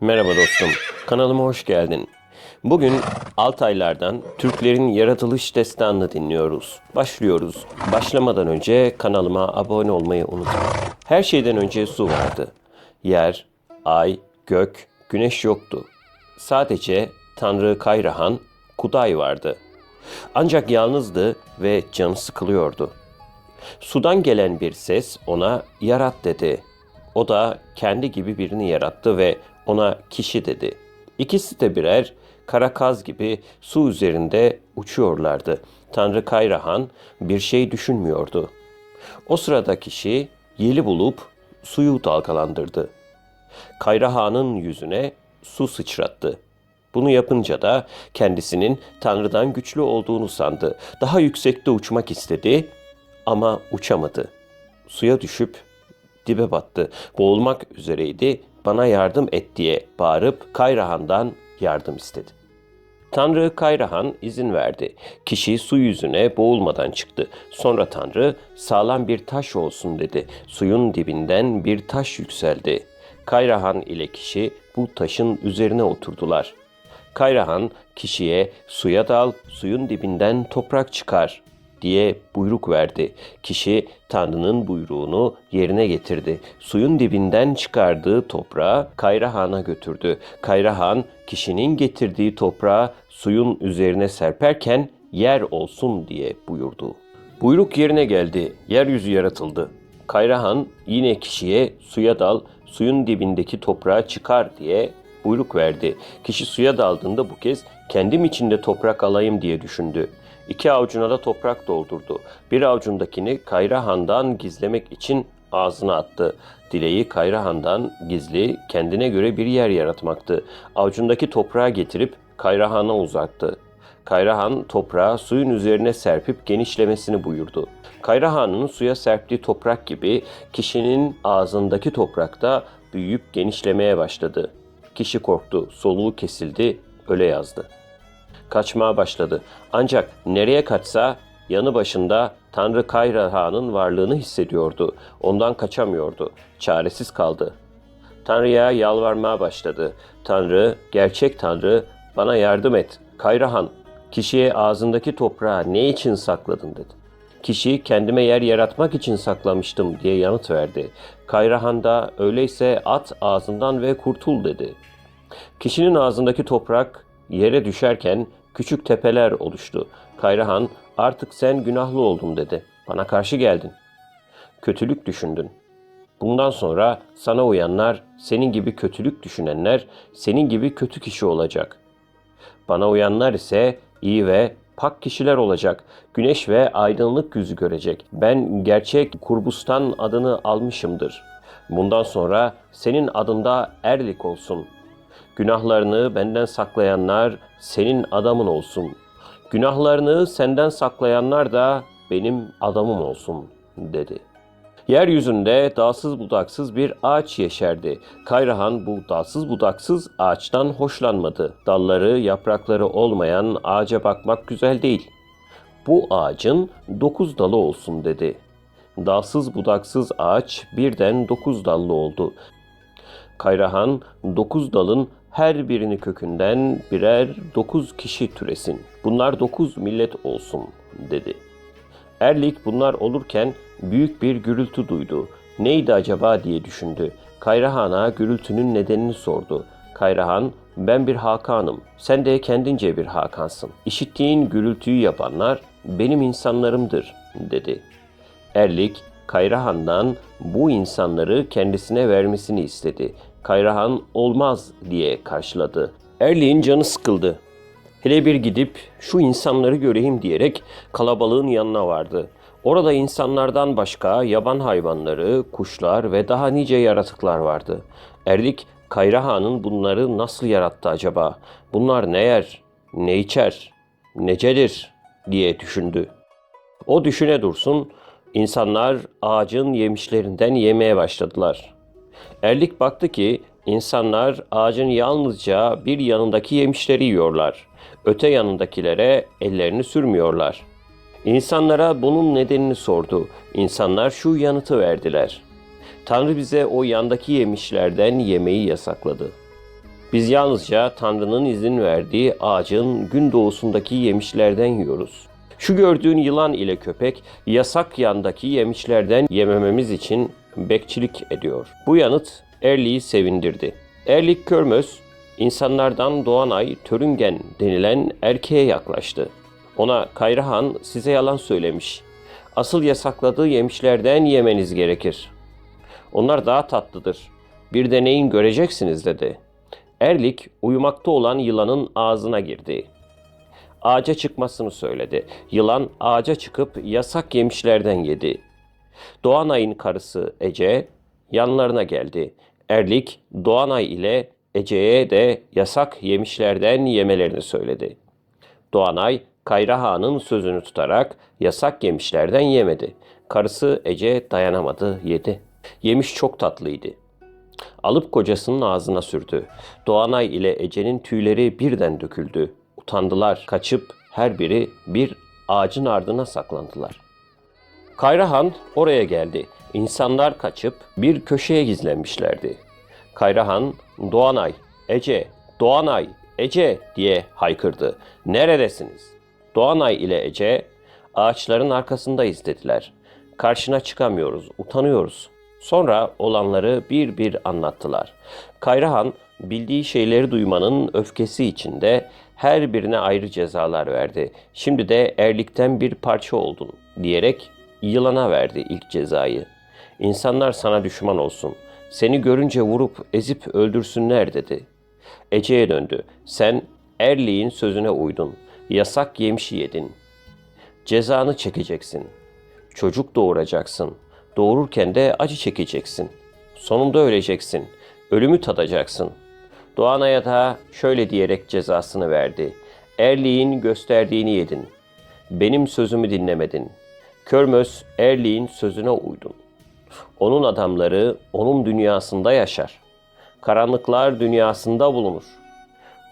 Merhaba dostum, kanalıma hoş geldin. Bugün Altaylardan Türklerin yaratılış destanını dinliyoruz. Başlıyoruz. Başlamadan önce kanalıma abone olmayı unutma. Her şeyden önce su vardı. Yer, ay, gök, güneş yoktu. Sadece Tanrı Kayrahan, Kuday vardı. Ancak yalnızdı ve canı sıkılıyordu. Sudan gelen bir ses ona yarat dedi. O da kendi gibi birini yarattı ve ona kişi dedi. İkisi de birer kara kaz gibi su üzerinde uçuyorlardı. Tanrı Kayrahan bir şey düşünmüyordu. O sırada kişi yeli bulup suyu dalgalandırdı. Kayrahan'ın yüzüne su sıçrattı. Bunu yapınca da kendisinin Tanrı'dan güçlü olduğunu sandı. Daha yüksekte uçmak istedi ama uçamadı. Suya düşüp dibe battı. Boğulmak üzereydi. Bana yardım et diye bağırıp Kayrahan'dan yardım istedi. Tanrı Kayrahan izin verdi. Kişi su yüzüne boğulmadan çıktı. Sonra Tanrı sağlam bir taş olsun dedi. Suyun dibinden bir taş yükseldi. Kayrahan ile kişi bu taşın üzerine oturdular. Kayrahan kişiye suya dal, suyun dibinden toprak çıkar diye buyruk verdi. Kişi Tanrı'nın buyruğunu yerine getirdi. Suyun dibinden çıkardığı toprağı Kayrahan'a götürdü. Kayrahan kişinin getirdiği toprağı suyun üzerine serperken yer olsun diye buyurdu. Buyruk yerine geldi. Yeryüzü yaratıldı. Kayrahan yine kişiye suya dal, suyun dibindeki toprağa çıkar diye buyruk verdi. Kişi suya daldığında bu kez kendim içinde toprak alayım diye düşündü. İki avucuna da toprak doldurdu. Bir avucundakini Kayrahan'dan gizlemek için ağzına attı. Dileği Kayrahan'dan gizli, kendine göre bir yer yaratmaktı. Avucundaki toprağı getirip Kayrahan'a uzattı. Kayrahan toprağı suyun üzerine serpip genişlemesini buyurdu. Kayrahan'ın suya serptiği toprak gibi kişinin ağzındaki toprakta büyüyüp genişlemeye başladı. Kişi korktu, soluğu kesildi, öle yazdı. Kaçmaya başladı. Ancak nereye kaçsa yanı başında Tanrı Kayrahan'ın varlığını hissediyordu. Ondan kaçamıyordu. Çaresiz kaldı. Tanrı'ya yalvarmaya başladı. Tanrı, gerçek Tanrı, bana yardım et. Kayrahan, kişiye ağzındaki toprağı ne için sakladın dedi. Kişi kendime yer yaratmak için saklamıştım diye yanıt verdi. Kayrahan da öyleyse at ağzından ve kurtul dedi. Kişinin ağzındaki toprak yere düşerken küçük tepeler oluştu. Kayrahan artık sen günahlı oldun dedi. Bana karşı geldin. Kötülük düşündün. Bundan sonra sana uyanlar, senin gibi kötülük düşünenler, senin gibi kötü kişi olacak. Bana uyanlar ise iyi ve pak kişiler olacak. Güneş ve aydınlık yüzü görecek. Ben gerçek Kurbustan adını almışımdır. Bundan sonra senin adında erlik olsun. Günahlarını benden saklayanlar senin adamın olsun. Günahlarını senden saklayanlar da benim adamım olsun dedi. Yeryüzünde dalsız budaksız bir ağaç yeşerdi. Kayrahan bu dalsız budaksız ağaçtan hoşlanmadı. Dalları, yaprakları olmayan ağaca bakmak güzel değil. Bu ağacın dokuz dalı olsun dedi. Dalsız budaksız ağaç birden dokuz dallı oldu. Kayrahan dokuz dalın her birini kökünden birer dokuz kişi türesin. Bunlar dokuz millet olsun dedi. Erlik bunlar olurken büyük bir gürültü duydu. Neydi acaba diye düşündü. Kayrahan'a gürültünün nedenini sordu. Kayrahan, ben bir Hakan'ım. Sen de kendince bir Hakan'sın. İşittiğin gürültüyü yapanlar benim insanlarımdır, dedi. Erlik, Kayrahan'dan bu insanları kendisine vermesini istedi. Kayrahan olmaz diye karşıladı. Erlik'in canı sıkıldı. Hele bir gidip şu insanları göreyim diyerek kalabalığın yanına vardı. Orada insanlardan başka yaban hayvanları, kuşlar ve daha nice yaratıklar vardı. Erlik, Kayrahan'ın bunları nasıl yarattı acaba? Bunlar ne yer, ne içer, necedir diye düşündü. O düşüne dursun, insanlar ağacın yemişlerinden yemeye başladılar. Erlik baktı ki insanlar ağacın yalnızca bir yanındaki yemişleri yiyorlar. Öte yanındakilere ellerini sürmüyorlar. İnsanlara bunun nedenini sordu. İnsanlar şu yanıtı verdiler. Tanrı bize o yandaki yemişlerden yemeyi yasakladı. Biz yalnızca Tanrı'nın izin verdiği ağacın gün doğusundaki yemişlerden yiyoruz. Şu gördüğün yılan ile köpek yasak yandaki yemişlerden yemememiz için bekçilik ediyor. Bu yanıt Erli'yi sevindirdi. Erlik Körmöz, insanlardan Doğanay Törüngen denilen erkeğe yaklaştı. Ona Kayrahan size yalan söylemiş. Asıl yasakladığı yemişlerden yemeniz gerekir. Onlar daha tatlıdır. Bir deneyin göreceksiniz dedi. Erlik uyumakta olan yılanın ağzına girdi. Ağaca çıkmasını söyledi. Yılan ağaca çıkıp yasak yemişlerden yedi. Doğanay'ın karısı Ece yanlarına geldi. Erlik Doğanay ile Ece'ye de yasak yemişlerden yemelerini söyledi. Doğanay Kayra Han'ın sözünü tutarak yasak yemişlerden yemedi. Karısı Ece dayanamadı, yedi. Yemiş çok tatlıydı. Alıp kocasının ağzına sürdü. Doğanay ile Ece'nin tüyleri birden döküldü. Utandılar, kaçıp her biri bir ağacın ardına saklandılar. Kayrahan oraya geldi. İnsanlar kaçıp bir köşeye gizlenmişlerdi. Kayrahan, Doğanay, Ece, Doğanay, Ece diye haykırdı. Neredesiniz? Doğanay ile Ece ağaçların arkasındayız dediler. Karşına çıkamıyoruz, utanıyoruz. Sonra olanları bir bir anlattılar. Kayrahan bildiği şeyleri duymanın öfkesi içinde her birine ayrı cezalar verdi. Şimdi de erlikten bir parça oldun diyerek yılana verdi ilk cezayı. İnsanlar sana düşman olsun. Seni görünce vurup ezip öldürsünler dedi. Ece'ye döndü. Sen erliğin sözüne uydun. Yasak yemişi yedin. Cezanı çekeceksin. Çocuk doğuracaksın. Doğururken de acı çekeceksin. Sonunda öleceksin. Ölümü tadacaksın. Doğanay'a da şöyle diyerek cezasını verdi. Erliğin gösterdiğini yedin. Benim sözümü dinlemedin. Körmöz Erliğin sözüne uydun. Onun adamları onun dünyasında yaşar. Karanlıklar dünyasında bulunur.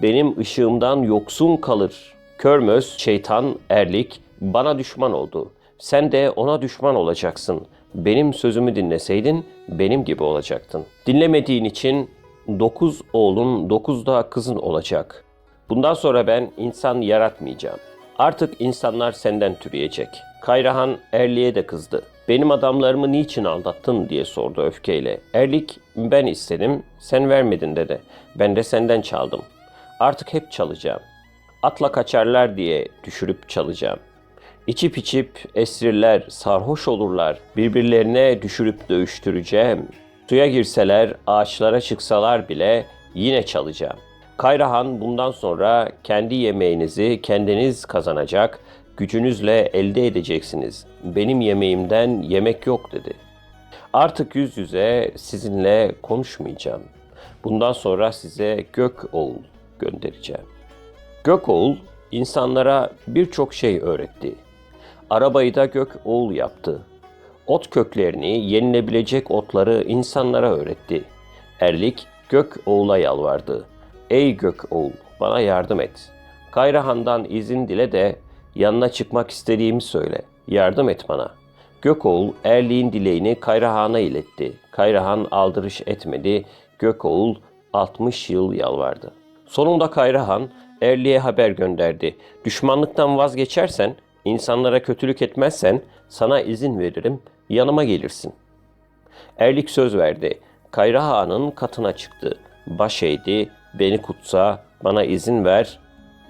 Benim ışığımdan yoksun kalır. Körmöz, şeytan, erlik bana düşman oldu. Sen de ona düşman olacaksın. Benim sözümü dinleseydin benim gibi olacaktın. Dinlemediğin için dokuz oğlun, dokuz da kızın olacak. Bundan sonra ben insan yaratmayacağım. Artık insanlar senden türeyecek. Kayrahan Erlik'e de kızdı. Benim adamlarımı niçin aldattın diye sordu öfkeyle. Erlik ben istedim, sen vermedin dedi. Ben de senden çaldım. Artık hep çalacağım. Atla kaçarlar diye düşürüp çalacağım. İçip içip esrirler, sarhoş olurlar. Birbirlerine düşürüp dövüştüreceğim. Suya girseler, ağaçlara çıksalar bile yine çalacağım. Kayrahan bundan sonra kendi yemeğinizi kendiniz kazanacak, gücünüzle elde edeceksiniz. Benim yemeğimden yemek yok dedi. Artık yüz yüze sizinle konuşmayacağım. Bundan sonra size gök oğul göndereceğim. Gök oğul insanlara birçok şey öğretti. Arabayı da gök oğul yaptı. Ot köklerini, yenilebilecek otları insanlara öğretti. Erlik gök oğula yalvardı. Ey gök oğul bana yardım et. Kayrahan'dan izin dile de yanına çıkmak istediğimi söyle. Yardım et bana. Gökoğul Erliğin dileğini Kayrahan'a iletti. Kayrahan aldırış etmedi. Gökoğul 60 yıl yalvardı. Sonunda Kayrahan Erli'ye haber gönderdi. Düşmanlıktan vazgeçersen, insanlara kötülük etmezsen sana izin veririm, yanıma gelirsin. Erlik söz verdi. Kayrahan'ın katına çıktı. Baş eğdi, beni kutsa, bana izin ver,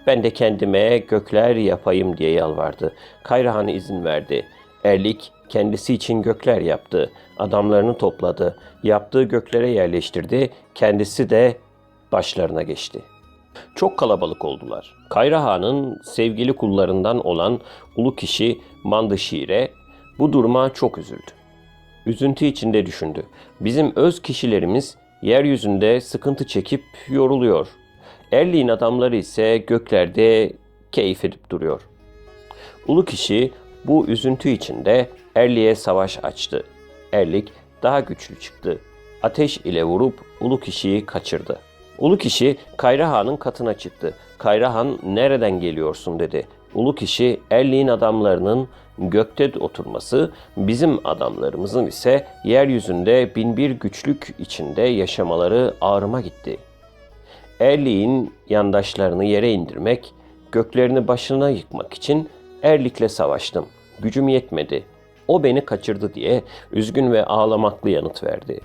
ben de kendime gökler yapayım diye yalvardı. Kayrahan izin verdi. Erlik kendisi için gökler yaptı. Adamlarını topladı. Yaptığı göklere yerleştirdi. Kendisi de başlarına geçti. Çok kalabalık oldular. Kayrahan'ın sevgili kullarından olan ulu kişi Mandışire bu duruma çok üzüldü. Üzüntü içinde düşündü. Bizim öz kişilerimiz yeryüzünde sıkıntı çekip yoruluyor. Erliğin adamları ise göklerde keyif edip duruyor. Ulu kişi bu üzüntü içinde Erli'ye savaş açtı. Erlik daha güçlü çıktı. Ateş ile vurup Ulu kişiyi kaçırdı. Ulu kişi Kayra Han'ın katına çıktı. Kayra Han nereden geliyorsun dedi. Ulu kişi Erli'nin adamlarının gökte oturması, bizim adamlarımızın ise yeryüzünde binbir güçlük içinde yaşamaları ağrıma gitti. Erlik'in yandaşlarını yere indirmek, göklerini başına yıkmak için Erlik'le savaştım. Gücüm yetmedi. O beni kaçırdı diye üzgün ve ağlamaklı yanıt verdi.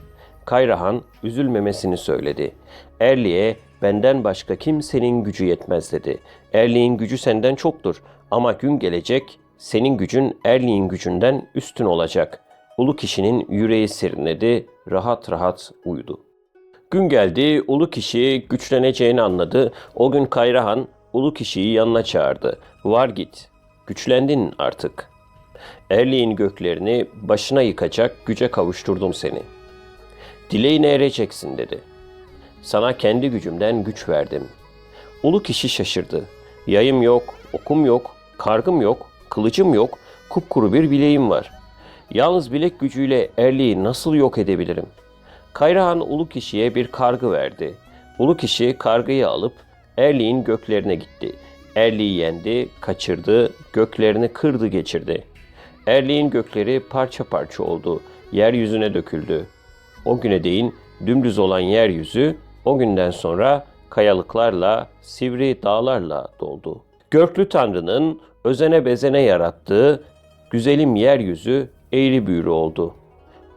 Kayrahan üzülmemesini söyledi. Erlik'e benden başka kimsenin gücü yetmez dedi. Erlik'in gücü senden çoktur ama gün gelecek senin gücün Erlik'in gücünden üstün olacak. Ulu kişinin yüreği serinledi, rahat rahat uyudu. Gün geldi, ulu kişi güçleneceğini anladı. O gün Kayrahan ulu kişiyi yanına çağırdı. Var git, güçlendin artık. Erliğin göklerini başına yıkacak güce kavuşturdum seni. Dileğine ereceksin dedi. Sana kendi gücümden güç verdim. Ulu kişi şaşırdı. Yayım yok, okum yok, kargım yok, kılıcım yok, kupkuru bir bileğim var. Yalnız bilek gücüyle erliği nasıl yok edebilirim? Kayrahan ulu kişiye bir kargı verdi. Ulu kişi kargıyı alıp erliğin göklerine gitti. Erliği yendi, kaçırdı, göklerini kırdı geçirdi. Erliğin gökleri parça parça oldu, yeryüzüne döküldü. O güne değin dümdüz olan yeryüzü o günden sonra kayalıklarla, sivri dağlarla doldu. Görklü Tanrı'nın özene bezene yarattığı güzelim yeryüzü eğri büğrü oldu.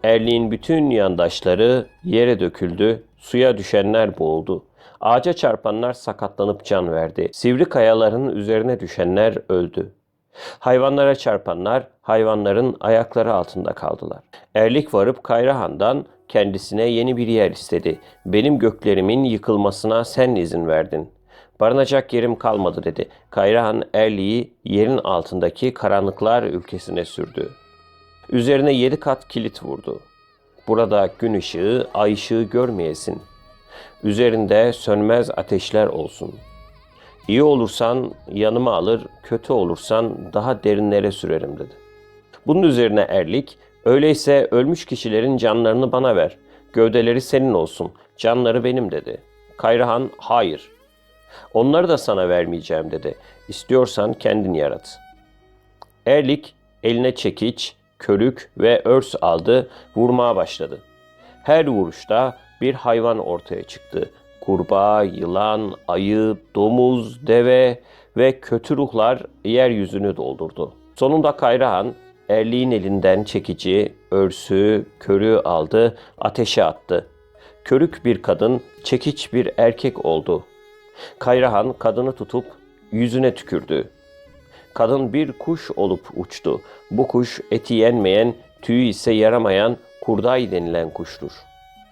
Erliğin bütün yandaşları yere döküldü, suya düşenler boğuldu. Ağaca çarpanlar sakatlanıp can verdi. Sivri kayaların üzerine düşenler öldü. Hayvanlara çarpanlar hayvanların ayakları altında kaldılar. Erlik varıp Kayrahan'dan kendisine yeni bir yer istedi. Benim göklerimin yıkılmasına sen izin verdin. Barınacak yerim kalmadı dedi. Kayrahan Erli'yi yerin altındaki karanlıklar ülkesine sürdü. Üzerine yedi kat kilit vurdu. Burada gün ışığı, ay ışığı görmeyesin. Üzerinde sönmez ateşler olsun. İyi olursan yanıma alır, kötü olursan daha derinlere sürerim dedi. Bunun üzerine Erlik, öyleyse ölmüş kişilerin canlarını bana ver, gövdeleri senin olsun, canları benim dedi. Kayrahan, hayır, onları da sana vermeyeceğim dedi. İstiyorsan kendin yarat. Erlik eline çekiç, körük ve örs aldı, vurmaya başladı. Her vuruşta bir hayvan ortaya çıktı. Kurbağa, yılan, ayı, domuz, deve ve kötü ruhlar yeryüzünü doldurdu. Sonunda Kayrahan Erliğin elinden çekici, örsü, körüğü aldı, ateşe attı. Körük bir kadın, çekiç bir erkek oldu. Kayrahan kadını tutup yüzüne tükürdü. Kadın bir kuş olup uçtu. Bu kuş eti yenmeyen, tüyü ise yaramayan kurday denilen kuştur.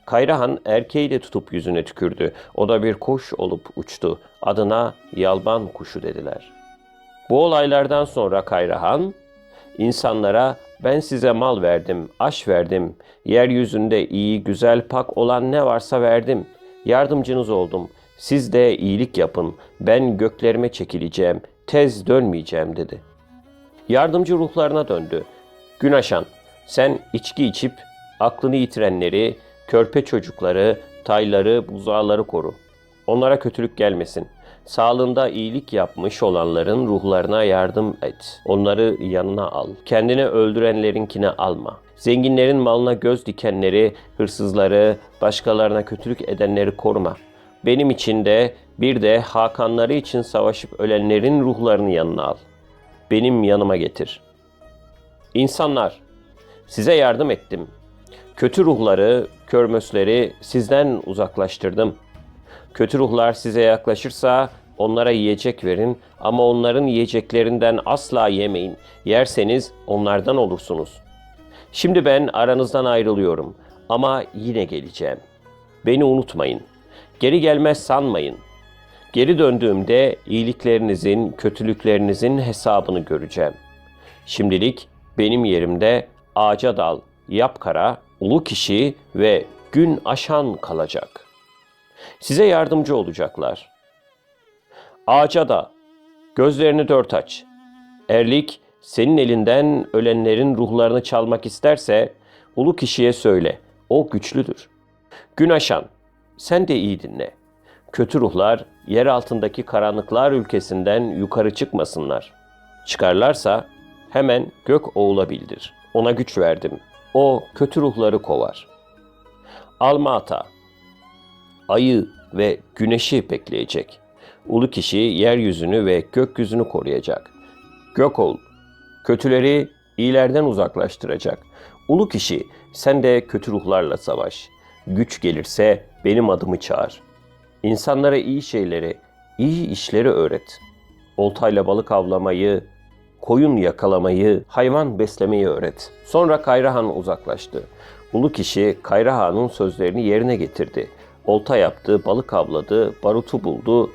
Kayrahan erkeği de tutup yüzüne tükürdü. O da bir kuş olup uçtu. Adına yalban kuşu dediler. Bu olaylardan sonra Kayrahan, insanlara ben size mal verdim, aş verdim, yeryüzünde iyi, güzel, pak olan ne varsa verdim, yardımcınız oldum. Siz de iyilik yapın, ben göklerime çekileceğim, tez dönmeyeceğim dedi. Yardımcı ruhlarına döndü. Gün aşan, sen içki içip aklını yitirenleri, körpe çocukları, tayları, buzağları koru. Onlara kötülük gelmesin. Sağlığında iyilik yapmış olanların ruhlarına yardım et. Onları yanına al. Kendini öldürenlerinkine alma. Zenginlerin malına göz dikenleri, hırsızları, başkalarına kötülük edenleri koruma. Benim için de bir de Hakanları için savaşıp ölenlerin ruhlarını yanına al. Benim yanıma getir. İnsanlar, size yardım ettim. Kötü ruhları, körmösleri sizden uzaklaştırdım. Kötü ruhlar size yaklaşırsa onlara yiyecek verin ama onların yiyeceklerinden asla yemeyin. Yerseniz onlardan olursunuz. Şimdi ben aranızdan ayrılıyorum ama yine geleceğim. Beni unutmayın. Geri gelmez sanmayın. Geri döndüğümde iyiliklerinizin, kötülüklerinizin hesabını göreceğim. Şimdilik benim yerimde ağaca dal, yapkara, ulu kişi ve gün aşan kalacak. Size yardımcı olacaklar. Ağaca da gözlerini dört aç. Erlik senin elinden ölenlerin ruhlarını çalmak isterse ulu kişiye söyle. O güçlüdür. Gün aşan sen de iyi dinle. Kötü ruhlar yer altındaki karanlıklar ülkesinden yukarı çıkmasınlar. Çıkarlarsa hemen gök oğula bildir. Ona güç verdim. O kötü ruhları kovar. Alma ata, ayı, ve güneşi bekleyecek. Ulu kişi yeryüzünü ve gökyüzünü koruyacak. Gökol, kötüleri iyilerden uzaklaştıracak. Ulu kişi, sen de kötü ruhlarla savaş. Güç gelirse benim adımı çağır. İnsanlara iyi şeyleri, iyi işleri öğret. Oltayla balık avlamayı, koyun yakalamayı, hayvan beslemeyi öğret. Sonra Kayrahan uzaklaştı. Ulu kişi Kayrahan'ın sözlerini yerine getirdi. Olta yaptı, balık avladı, barutu buldu,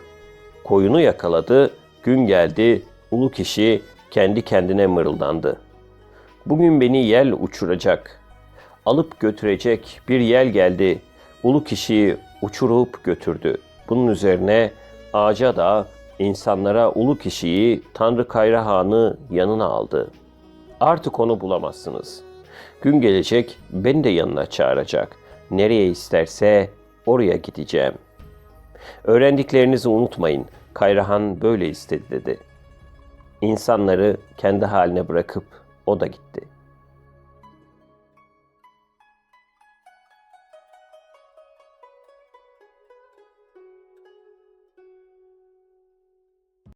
koyunu yakaladı. Gün geldi, ulu kişi kendi kendine mırıldandı. Bugün beni yel uçuracak, alıp götürecek bir yel geldi. Ulu kişiyi uçurup götürdü. Bunun üzerine ağaca da insanlara ulu kişiyi Tanrı Kayrahan'ı yanına aldı. Artık onu bulamazsınız. Gün gelecek beni de yanına çağıracak. Nereye isterse oraya gideceğim. Öğrendiklerinizi unutmayın. Kayrahan böyle istedi dedi. İnsanları kendi haline bırakıp o da gitti.''